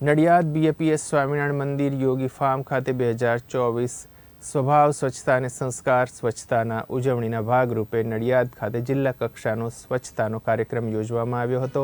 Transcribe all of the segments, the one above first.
Nadiad BAPS Swaminarayan મંદિર યોગી farm ખાતે બે હજાર ચોવીસ સ્વભાવ, સ્વચ્છતા અને સંસ્કાર સ્વચ્છતાના ઉજવણીના ભાગરૂપે નડિયાદ ખાતે જિલ્લા કક્ષાનો સ્વચ્છતાનો કાર્યક્રમ યોજવામાં આવ્યો હતો.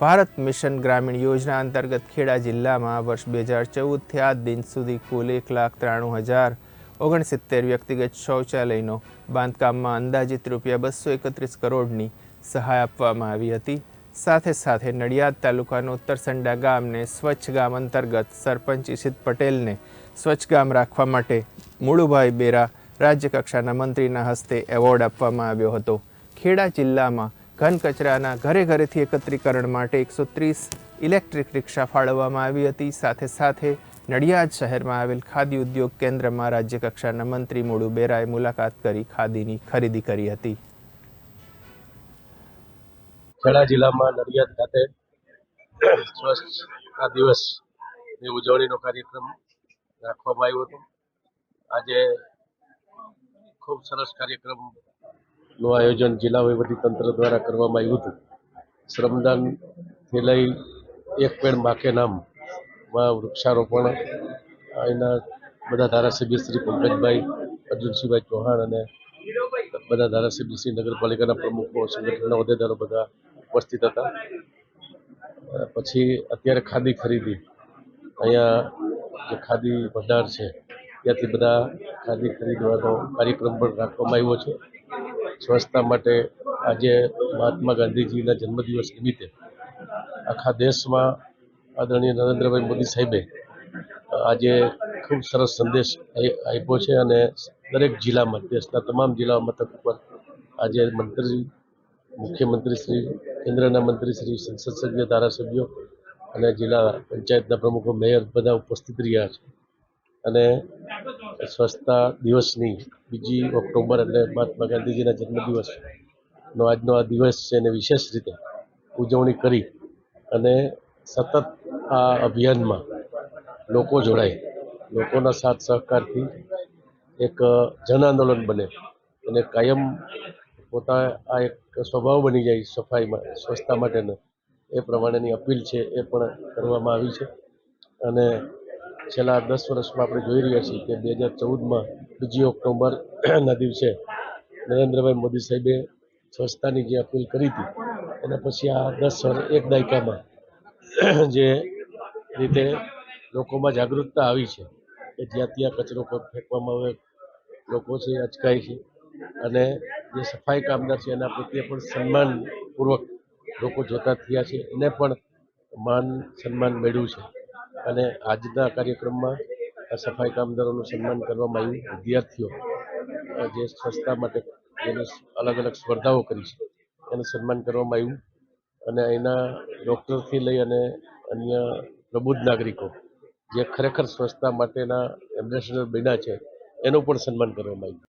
ભારત મિશન ગ્રામીણ યોજના અંતર્ગત ખેડા જિલ્લામાં વર્ષ બે હજાર ચૌદથી આજ દિન સુધી કુલ એક લાખ ત્રાણું હજાર ઓગણસિત્તેર વ્યક્તિગત શૌચાલયનો બાંધકામમાં અંદાજિત રૂપિયા બસો એકત્રીસ કરોડની સહાય આપવામાં આવી હતી. સાથે સાથે નડિયાદ તાલુકાનું ઉત્તરસંડા ગામને સ્વચ્છ ગામ અંતર્ગત સરપંચ ઈશિત પટેલને સ્વચ્છ ગામ રાખવા માટે મુળુભાઈ બેરા રાજ્યકક્ષાના મંત્રીના હસ્તે એવોર્ડ આપવામાં આવ્યો હતો. ખેડા જિલ્લામાં ઘન કચરાના ઘરે ઘરેથી એકત્રીકરણ માટે એકસો ત્રીસ ઇલેક્ટ્રિક રિક્ષા ફાળવવામાં આવી હતી. સાથે સાથે નડિયાદ શહેરમાં આવેલ ખાદી ઉદ્યોગ કેન્દ્રમાં રાજ્યકક્ષાના મંત્રી મુળુ બેરાએ મુલાકાત કરી ખાદીની ખરીદી કરી હતી. ખેડા જિલ્લામાં નડિયાદ ખાતે સ્વચ્છતા દિવસની ઉજવણીનો કાર્યક્રમ રાખવામાં આવ્યો હતો. આજે ખૂબ સરસ કાર્યક્રમનું આયોજન જિલ્લા તંત્ર દ્વારા કરવામાં આવ્યું હતું. શ્રમદાનથી લઈ એક પેડ માકે નામમાં વૃક્ષારોપણ અહીંના બધા ધારાસભ્ય શ્રી પંકજભાઈ, અર્જુનસિંહભાઈ ચૌહાણ અને બધા ધારાસભ્ય શ્રી નગરપાલિકાના પ્રમુખો, સંગઠનના હોદ્દેદારો બધા ઉપસ્થિત હતા. પછી અત્યારે ખાદી ખરીદી. અહીંયા જે ખાદી ભંડાર છે, ત્યાંથી બધા ખાદી ખરીદવાનો કાર્યક્રમ પણ રાખવામાં આવ્યો છે. સ્વચ્છતા માટે આજે મહાત્મા ગાંધીજીના જન્મદિવસ નિમિત્તે આખા દેશમાં આદરણીય નરેન્દ્રભાઈ મોદી સાહેબે આજે ખૂબ સરસ સંદેશ આપ્યો છે અને દરેક જિલ્લામાં, દેશના તમામ જિલ્લા મથક ઉપર આજે મંત્રી મુખ્યમંત્રી શ્રી, કેન્દ્રના મંત્રી શ્રી, સંસદ સભ્ય, ધારાસભ્યો અને જિલ્લા પંચાયતના પ્રમુખો, મેયર બધા ઉપસ્થિત રહ્યા છે. અને સ્વચ્છતા દિવસની બીજી ઓક્ટોબર એટલે મહાત્મા ગાંધીજીના જન્મદિવસનો આજનો આ દિવસ છે એને વિશેષ રીતે ઉજવણી કરી અને સતત આ અભિયાનમાં લોકો જોડાય. લોકોના સાથ સહકારથી એક જન આંદોલન બને અને કાયમ પોતા આ એક સ્વભાવ બની જાય સફાઈમાં, સ્વચ્છતા માટેનો. એ પ્રમાણેની અપીલ છે એ પણ કરવામાં આવી છે. અને છેલ્લા દસ વર્ષમાં આપણે જોઈ રહ્યા છીએ કે બે હજાર ચૌદમાં બીજી ઓક્ટોબરના દિવસે નરેન્દ્રભાઈ મોદી સાહેબે સ્વચ્છતાની જે અપીલ કરી હતી, એના પછી આ દસ વર્ષ એક દાયકામાં જે રીતે લોકોમાં જાગૃતતા આવી છે કે જ્યાં ત્યાં કચરો ફેંકવામાં આવે, લોકો છે, અચકાય છે. અને જે સફાઈ કામદાર છે, એના પ્રત્યે પણ સન્માનપૂર્વક લોકો જોતા થયા છે એને પણ માન સન્માન મેળવ્યું છે. અને આજના કાર્યક્રમમાં આ સફાઈ કામદારોનું સન્માન કરવામાં આવ્યું. વિદ્યાર્થીઓ જે સ્વચ્છતા માટે જેને અલગ અલગ સ્પર્ધાઓ કરી છે, એનું સન્માન કરવામાં આવ્યું. અને અહીંના ડૉક્ટરથી લઈ અને અન્ય પ્રબુદ્ધ નાગરિકો જે ખરેખર સ્વચ્છતા માટેના એમ્બેસેડર બન્યા છે, એનું પણ સન્માન કરવામાં આવ્યું.